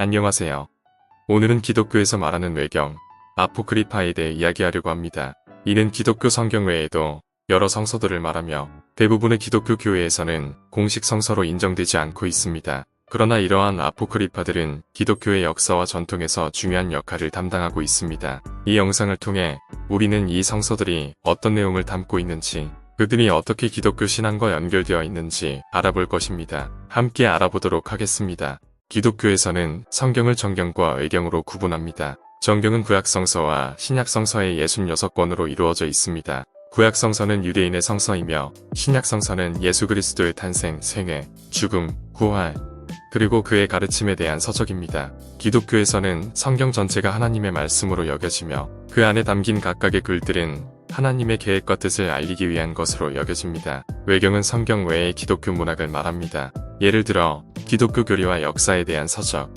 안녕하세요. 오늘은 기독교에서 말하는 외경, 아포크리파에 대해 이야기하려고 합니다. 이는 기독교 성경 외에도 여러 성서들을 말하며 대부분의 기독교 교회에서는 공식 성서로 인정되지 않고 있습니다. 그러나 이러한 아포크리파들은 기독교의 역사와 전통에서 중요한 역할을 담당하고 있습니다. 이 영상을 통해 우리는 이 성서들이 어떤 내용을 담고 있는지, 그들이 어떻게 기독교 신앙과 연결되어 있는지 알아볼 것입니다. 함께 알아보도록 하겠습니다. 기독교에서는 성경을 정경과 외경으로 구분합니다. 정경은 구약성서와 신약성서의 66권으로 이루어져 있습니다. 구약성서는 유대인의 성서이며 신약성서는 예수 그리스도의 탄생, 생애, 죽음, 구활, 그리고 그의 가르침에 대한 서적입니다. 기독교에서는 성경 전체가 하나님의 말씀으로 여겨지며 그 안에 담긴 각각의 글들은 하나님의 계획과 뜻을 알리기 위한 것으로 여겨집니다. 외경은 성경 외의 기독교 문학을 말합니다. 예를 들어 기독교 교리와 역사에 대한 서적,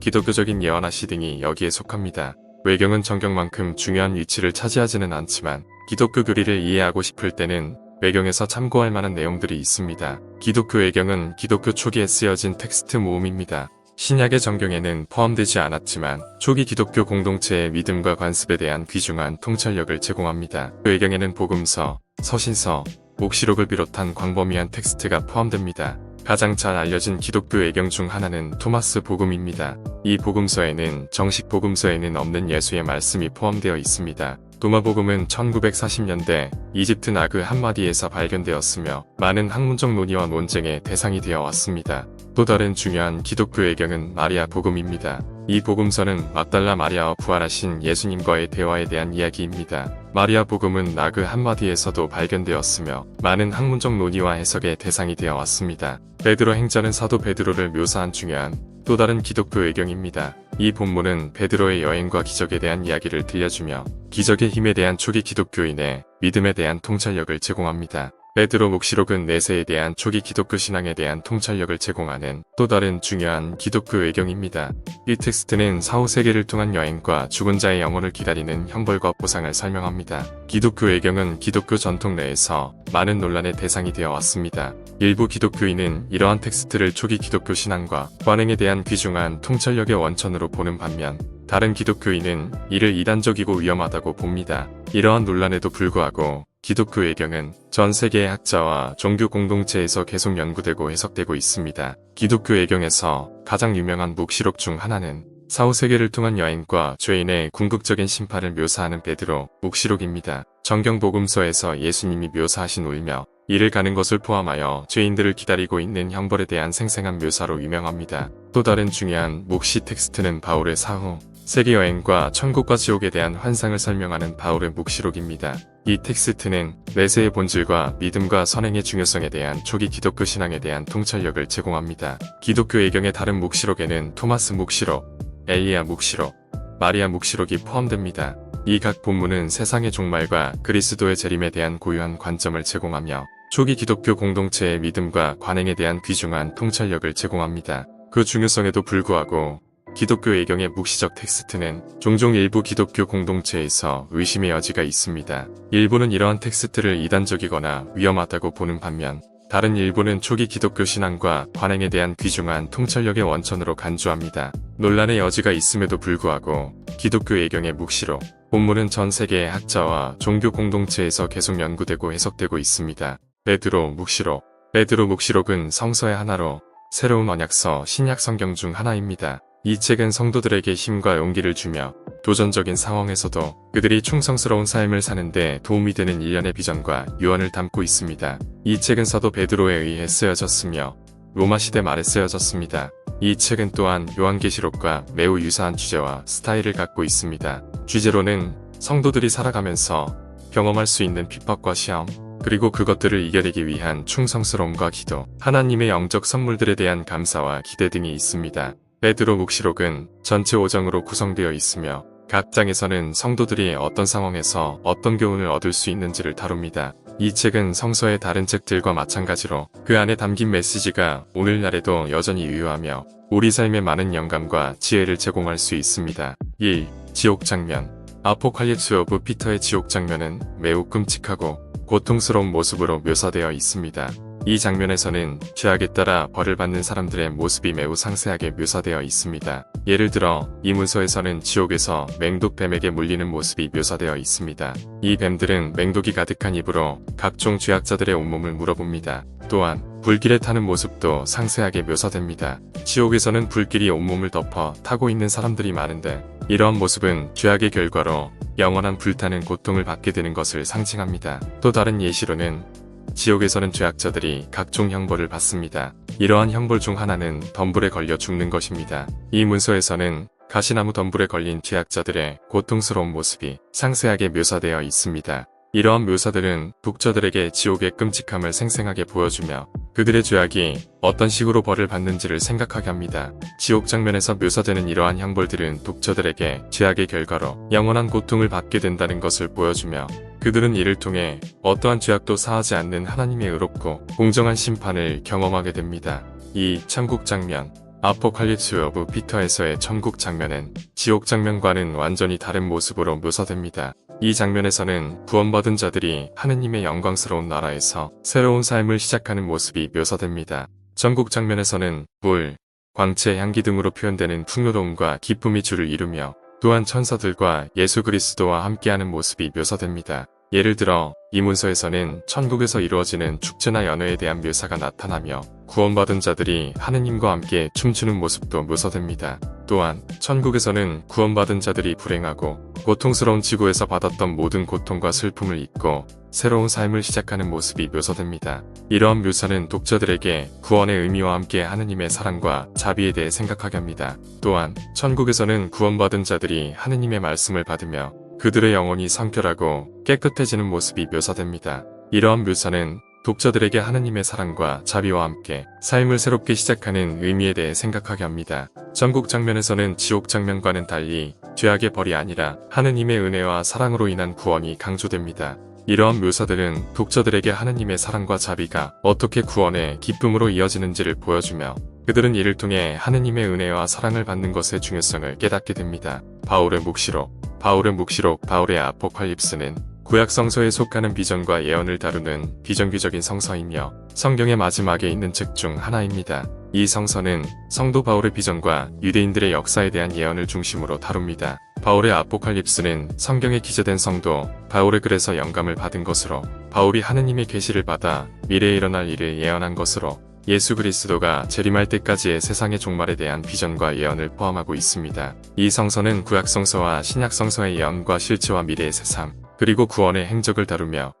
기독교적인 예언화 시 등이 여기에 속합니다. 외경은 정경만큼 중요한 위치를 차지하지는 않지만 기독교 교리를 이해하고 싶을 때는 외경에서 참고할 만한 내용들이 있습니다. 기독교 외경은 기독교 초기에 쓰여진 텍스트 모음입니다. 신약의 정경에는 포함되지 않았지만 초기 기독교 공동체의 믿음과 관습에 대한 귀중한 통찰력을 제공합니다. 외경에는 복음서, 서신서, 목시록을 비롯한 광범위한 텍스트가 포함됩니다. 가장 잘 알려진 기독교 외경 중 하나는 토마스 복음입니다. 이 복음서에는 정식 복음서에는 없는 예수의 말씀이 포함되어 있습니다. 도마복음은 1940년대 이집트 나그 한마디에서 발견되었으며 많은 학문적 논의와 논쟁의 대상이 되어 왔습니다. 또 다른 중요한 기독교 외경은 마리아 복음입니다. 이 복음서는 막달라 마리아와 부활하신 예수님과의 대화에 대한 이야기입니다. 마리아 복음은 나그 한마디에서도 발견되었으며 많은 학문적 논의와 해석의 대상이 되어 왔습니다. 베드로 행전은 사도 베드로를 묘사한 중요한 또 다른 기독교 외경입니다. 이 본문은 베드로의 여행과 기적에 대한 이야기를 들려주며 기적의 힘에 대한 초기 기독교인의 믿음에 대한 통찰력을 제공합니다. 베드로 목시록은 내세에 대한 초기 기독교 신앙에 대한 통찰력을 제공하는 또 다른 중요한 기독교 외경입니다. 이 텍스트는 사후 세계를 통한 여행과 죽은 자의 영혼을 기다리는 형벌과 보상을 설명합니다. 기독교 외경은 기독교 전통 내에서 많은 논란의 대상이 되어 왔습니다. 일부 기독교인은 이러한 텍스트를 초기 기독교 신앙과 관행에 대한 귀중한 통찰력의 원천으로 보는 반면 다른 기독교인은 이를 이단적이고 위험하다고 봅니다. 이러한 논란에도 불구하고 기독교 외경은 전 세계의 학자와 종교 공동체에서 계속 연구되고 해석되고 있습니다. 기독교 외경에서 가장 유명한 묵시록 중 하나는 사후 세계를 통한 여행과 죄인의 궁극적인 심판을 묘사하는 베드로 묵시록입니다. 정경 복음서에서 예수님이 묘사하신 울며 이를 가는 것을 포함하여 죄인들을 기다리고 있는 형벌에 대한 생생한 묘사로 유명합니다. 또 다른 중요한 묵시 텍스트는 바울의 사후 세계 여행과 천국과 지옥에 대한 환상을 설명하는 바울의 묵시록입니다. 이 텍스트는 내세의 본질과 믿음과 선행의 중요성에 대한 초기 기독교 신앙에 대한 통찰력을 제공합니다. 기독교 예경의 다른 묵시록에는 토마스 묵시록, 엘리야 묵시록, 마리아 묵시록이 포함됩니다. 이 각 본문은 세상의 종말과 그리스도의 재림에 대한 고유한 관점을 제공하며 초기 기독교 공동체의 믿음과 관행에 대한 귀중한 통찰력을 제공합니다. 그 중요성에도 불구하고 기독교 예경의 묵시적 텍스트는 종종 일부 기독교 공동체에서 의심의 여지가 있습니다. 일부는 이러한 텍스트를 이단적이거나 위험하다고 보는 반면 다른 일부는 초기 기독교 신앙과 관행에 대한 귀중한 통찰력의 원천으로 간주합니다. 논란의 여지가 있음에도 불구하고 기독교 예경의 묵시록 본문은 전 세계의 학자와 종교 공동체에서 계속 연구되고 해석되고 있습니다. 베드로 묵시록 베드로 묵시록은 성서의 하나로 새로운 언약서 신약 성경 중 하나입니다. 이 책은 성도들에게 힘과 용기를 주며 도전적인 상황에서도 그들이 충성스러운 삶을 사는데 도움이 되는 일련의 비전과 유언을 담고 있습니다. 이 책은 사도 베드로에 의해 쓰여졌으며 로마 시대 말에 쓰여졌습니다. 이 책은 또한 요한계시록과 매우 유사한 주제와 스타일을 갖고 있습니다. 주제로는 성도들이 살아가면서 경험할 수 있는 핍박과 시험, 그리고 그것들을 이겨내기 위한 충성스러움과 기도, 하나님의 영적 선물들에 대한 감사와 기대 등이 있습니다. 베드로 묵시록은 전체 5장으로 구성되어 있으며 각 장에서는 성도들이 어떤 상황에서 어떤 교훈을 얻을 수 있는지를 다룹니다. 이 책은 성서의 다른 책들과 마찬가지로 그 안에 담긴 메시지가 오늘날에도 여전히 유효하며 우리 삶에 많은 영감과 지혜를 제공할 수 있습니다. 1. 지옥 장면 아포칼립스 오브 피터의 지옥 장면은 매우 끔찍하고 고통스러운 모습으로 묘사되어 있습니다. 이 장면에서는 죄악에 따라 벌을 받는 사람들의 모습이 매우 상세하게 묘사되어 있습니다. 예를 들어 이 문서에서는 지옥에서 맹독 뱀에게 물리는 모습이 묘사되어 있습니다. 이 뱀들은 맹독이 가득한 입으로 각종 죄악자들의 온몸을 물어봅니다. 또한 불길에 타는 모습도 상세하게 묘사됩니다. 지옥에서는 불길이 온몸을 덮어 타고 있는 사람들이 많은데 이러한 모습은 죄악의 결과로 영원한 불타는 고통을 받게 되는 것을 상징합니다. 또 다른 예시로는 지옥에서는 죄악자들이 각종 형벌을 받습니다. 이러한 형벌 중 하나는 덤불에 걸려 죽는 것입니다. 이 문서에서는 가시나무 덤불에 걸린 죄악자들의 고통스러운 모습이 상세하게 묘사되어 있습니다. 이러한 묘사들은 독자들에게 지옥의 끔찍함을 생생하게 보여주며 그들의 죄악이 어떤 식으로 벌을 받는지를 생각하게 합니다. 지옥 장면에서 묘사되는 이러한 형벌들은 독자들에게 죄악의 결과로 영원한 고통을 받게 된다는 것을 보여주며 그들은 이를 통해 어떠한 죄악도 사하지 않는 하나님의 의롭고 공정한 심판을 경험하게 됩니다. 이 천국 장면 아포칼립스 오브 피터에서의 천국 장면은 지옥 장면과는 완전히 다른 모습으로 묘사됩니다. 이 장면에서는 구원받은 자들이 하느님의 영광스러운 나라에서 새로운 삶을 시작하는 모습이 묘사됩니다. 전국 장면에서는 물, 광채, 향기 등으로 표현되는 풍요로움과 기쁨이 주를 이루며 또한 천사들과 예수 그리스도와 함께하는 모습이 묘사됩니다. 예를 들어 이 문서에서는 천국에서 이루어지는 축제나 연회에 대한 묘사가 나타나며 구원받은 자들이 하느님과 함께 춤추는 모습도 묘사됩니다. 또한 천국에서는 구원받은 자들이 불행하고 고통스러운 지구에서 받았던 모든 고통과 슬픔을 잊고 새로운 삶을 시작하는 모습이 묘사됩니다. 이러한 묘사는 독자들에게 구원의 의미와 함께 하느님의 사랑과 자비에 대해 생각하게 합니다. 또한 천국에서는 구원받은 자들이 하느님의 말씀을 받으며 그들의 영혼이 성결하고 깨끗해지는 모습이 묘사됩니다. 이러한 묘사는 독자들에게 하느님의 사랑과 자비와 함께 삶을 새롭게 시작하는 의미에 대해 생각하게 합니다. 전국 장면에서는 지옥 장면과는 달리 죄악의 벌이 아니라 하느님의 은혜와 사랑으로 인한 구원이 강조됩니다. 이러한 묘사들은 독자들에게 하느님의 사랑과 자비가 어떻게 구원의 기쁨으로 이어지는지를 보여주며 그들은 이를 통해 하느님의 은혜와 사랑을 받는 것의 중요성을 깨닫게 됩니다. 바울의 묵시록 바울의 묵시록 바울의 아포칼립스는 구약 성서에 속하는 비전과 예언을 다루는 비정규적인 성서이며 성경의 마지막에 있는 책 중 하나입니다. 이 성서는 성도 바울의 비전과 유대인들의 역사에 대한 예언을 중심으로 다룹니다. 바울의 아포칼립스는 성경에 기재된 성도 바울의 글에서 영감을 받은 것으로 바울이 하느님의 계시를 받아 미래에 일어날 일을 예언한 것으로 예수 그리스도가 재림할 때까지의 세상의 종말에 대한 비전과 예언을 포함하고 있습니다. 이 성서는 구약 성서와 신약 성서의 예언과 실체와 미래의 세상, 그리고 구원의 행적을 다루며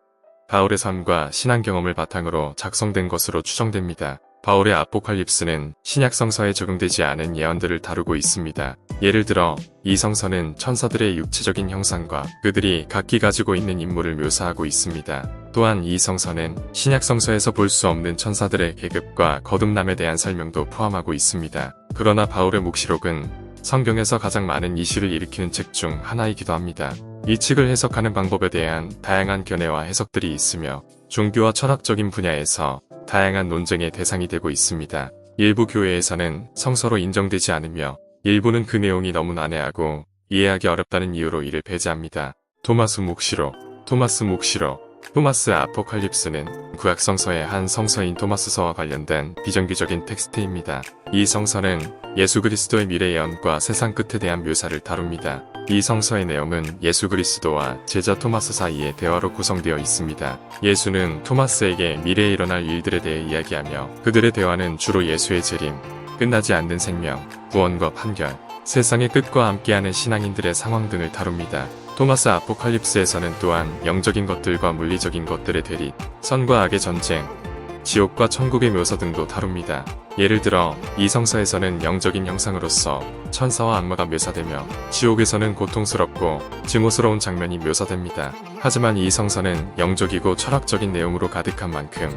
바울의 삶과 신앙 경험을 바탕으로 작성된 것으로 추정됩니다. 바울의 아포칼립스는 신약 성서에 적용되지 않은 예언들을 다루고 있습니다. 예를 들어 이 성서는 천사들의 육체적인 형상과 그들이 각기 가지고 있는 임무를 묘사하고 있습니다. 또한 이 성서는 신약 성서에서 볼 수 없는 천사들의 계급과 거듭남에 대한 설명도 포함하고 있습니다. 그러나 바울의 묵시록은 성경에서 가장 많은 이슈를 일으키는 책 중 하나이기도 합니다. 이 책을 해석하는 방법에 대한 다양한 견해와 해석들이 있으며 종교와 철학적인 분야에서 다양한 논쟁의 대상이 되고 있습니다. 일부 교회에서는 성서로 인정되지 않으며 일부는 그 내용이 너무 난해하고 이해하기 어렵다는 이유로 이를 배제합니다. 토마스 묵시록 토마스 묵시록 토마스 아포칼립스는 구약 성서의 한 성서인 토마스서와 관련된 비정규적인 텍스트입니다. 이 성서는 예수 그리스도의 미래 예언과 세상 끝에 대한 묘사를 다룹니다. 이 성서의 내용은 예수 그리스도와 제자 토마스 사이의 대화로 구성되어 있습니다. 예수는 토마스에게 미래에 일어날 일들에 대해 이야기하며 그들의 대화는 주로 예수의 재림, 끝나지 않는 생명, 구원과 판결, 세상의 끝과 함께하는 신앙인들의 상황 등을 다룹니다. 토마스 아포칼립스에서는 또한 영적인 것들과 물리적인 것들의 대립, 선과 악의 전쟁, 지옥과 천국의 묘사 등도 다룹니다. 예를 들어 이 성서에서는 영적인 형상으로서 천사와 악마가 묘사되며 지옥에서는 고통스럽고 증오스러운 장면이 묘사됩니다. 하지만 이 성서는 영적이고 철학적인 내용으로 가득한 만큼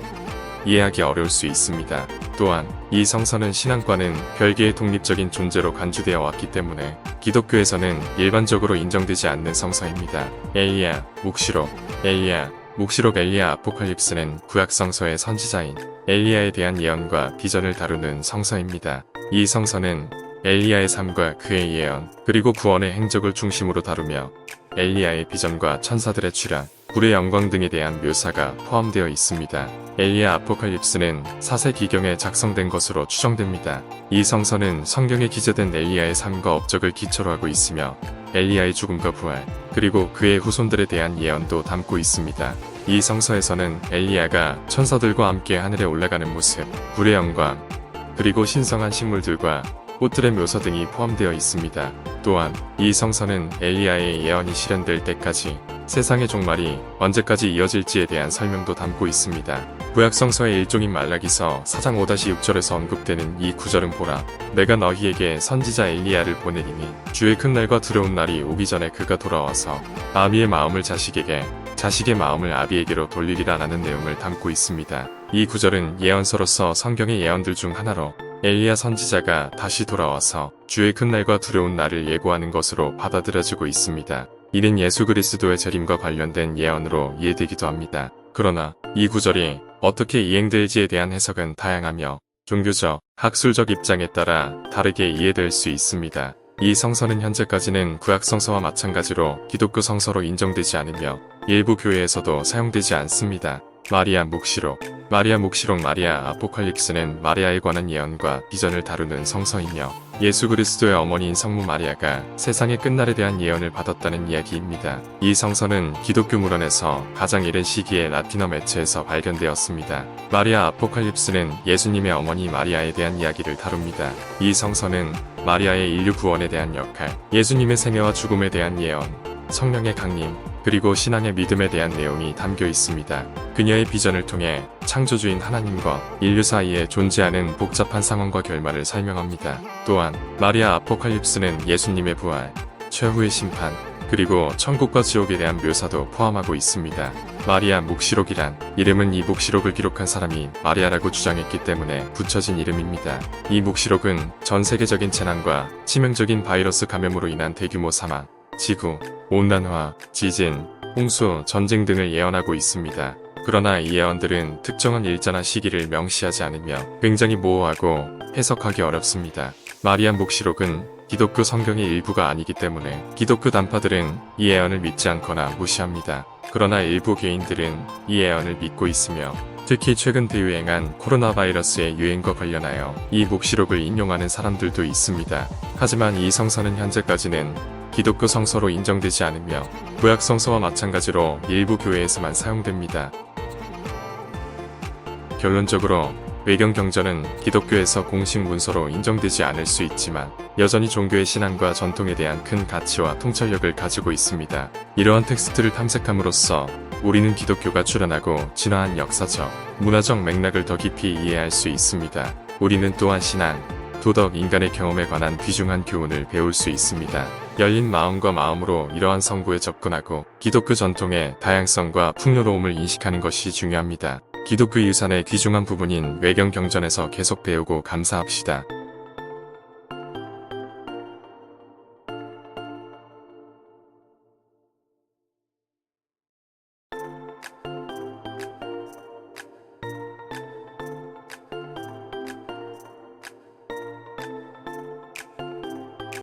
이해하기 어려울 수 있습니다. 또한 이 성서는 신앙과는 별개의 독립적인 존재로 간주되어 왔기 때문에 기독교에서는 일반적으로 인정되지 않는 성서입니다. 엘리야, 묵시록, 엘리야, 묵시록 엘리야 아포칼립스는 구약 성서의 선지자인 엘리야에 대한 예언과 비전을 다루는 성서입니다. 이 성서는 엘리야의 삶과 그의 예언, 그리고 구원의 행적을 중심으로 다루며 엘리야의 비전과 천사들의 출현, 불의 영광 등에 대한 묘사가 포함되어 있습니다. 엘리야 아포칼립스는 사세 기경에 작성된 것으로 추정됩니다. 이 성서는 성경에 기재된 엘리야의 삶과 업적을 기초로 하고 있으며 엘리야의 죽음과 부활, 그리고 그의 후손들에 대한 예언도 담고 있습니다. 이 성서에서는 엘리야가 천사들과 함께 하늘에 올라가는 모습, 불의 영광, 그리고 신성한 식물들과 꽃들의 묘사 등이 포함되어 있습니다. 또한 이 성서는 엘리야의 예언이 실현될 때까지 세상의 종말이 언제까지 이어질지에 대한 설명도 담고 있습니다. 구약 성서의 일종인 말라기서 4장 5-6절에서 언급되는 이 구절은 보라. 내가 너희에게 선지자 엘리야를 보내리니 주의 큰 날과 두려운 날이 오기 전에 그가 돌아와서 아비의 마음을 자식에게 자식의 마음을 아비에게로 돌리리라라는 내용을 담고 있습니다. 이 구절은 예언서로서 성경의 예언들 중 하나로 엘리야 선지자가 다시 돌아와서 주의 큰 날과 두려운 날을 예고하는 것으로 받아들여지고 있습니다. 이는 예수 그리스도의 재림과 관련된 예언으로 이해되기도 합니다. 그러나 이 구절이 어떻게 이행될지에 대한 해석은 다양하며 종교적, 학술적 입장에 따라 다르게 이해될 수 있습니다. 이 성서는 현재까지는 구약 성서와 마찬가지로 기독교 성서로 인정되지 않으며 일부 교회에서도 사용되지 않습니다. 마리아 묵시록 마리아 묵시록 마리아 아포칼립스는 마리아에 관한 예언과 비전을 다루는 성서이며 예수 그리스도의 어머니인 성모 마리아가 세상의 끝날에 대한 예언을 받았다는 이야기입니다. 이 성서는 기독교 물원에서 가장 이른 시기에 라틴어 매체에서 발견되었습니다. 마리아 아포칼립스는 예수님의 어머니 마리아에 대한 이야기를 다룹니다. 이 성서는 마리아의 인류 구원에 대한 역할, 예수님의 생애와 죽음에 대한 예언, 성령의 강림, 그리고 신앙의 믿음에 대한 내용이 담겨 있습니다. 그녀의 비전을 통해 창조주인 하나님과 인류 사이에 존재하는 복잡한 상황과 결말을 설명합니다. 또한 마리아 아포칼립스는 예수님의 부활, 최후의 심판, 그리고 천국과 지옥에 대한 묘사도 포함하고 있습니다. 마리아 묵시록이란 이름은 이 묵시록을 기록한 사람이 마리아라고 주장했기 때문에 붙여진 이름입니다. 이 묵시록은 전 세계적인 재난과 치명적인 바이러스 감염으로 인한 대규모 사망, 지구, 온난화, 지진, 홍수, 전쟁 등을 예언하고 있습니다. 그러나 이 예언들은 특정한 일자나 시기를 명시하지 않으며 굉장히 모호하고 해석하기 어렵습니다. 마리아 묵시록은 기독교 성경의 일부가 아니기 때문에 기독교 단파들은 이 예언을 믿지 않거나 무시합니다. 그러나 일부 개인들은 이 예언을 믿고 있으며 특히 최근 대유행한 코로나 바이러스의 유행과 관련하여 이 묵시록을 인용하는 사람들도 있습니다. 하지만 이 성서는 현재까지는 기독교 성서로 인정되지 않으며 구약 성서와 마찬가지로 일부 교회에서만 사용됩니다. 결론적으로 외경 경전은 기독교에서 공식 문서로 인정되지 않을 수 있지만 여전히 종교의 신앙과 전통에 대한 큰 가치와 통찰력을 가지고 있습니다. 이러한 텍스트를 탐색함으로써 우리는 기독교가 출현하고 진화한 역사적, 문화적 맥락을 더 깊이 이해할 수 있습니다. 우리는 또한 신앙, 도덕, 인간의 경험에 관한 귀중한 교훈을 배울 수 있습니다. 열린 마음과 마음으로 이러한 성부에 접근하고 기독교 전통의 다양성과 풍요로움을 인식하는 것이 중요합니다. 기독교 유산의 귀중한 부분인 외경 경전에서 계속 배우고 감사합시다.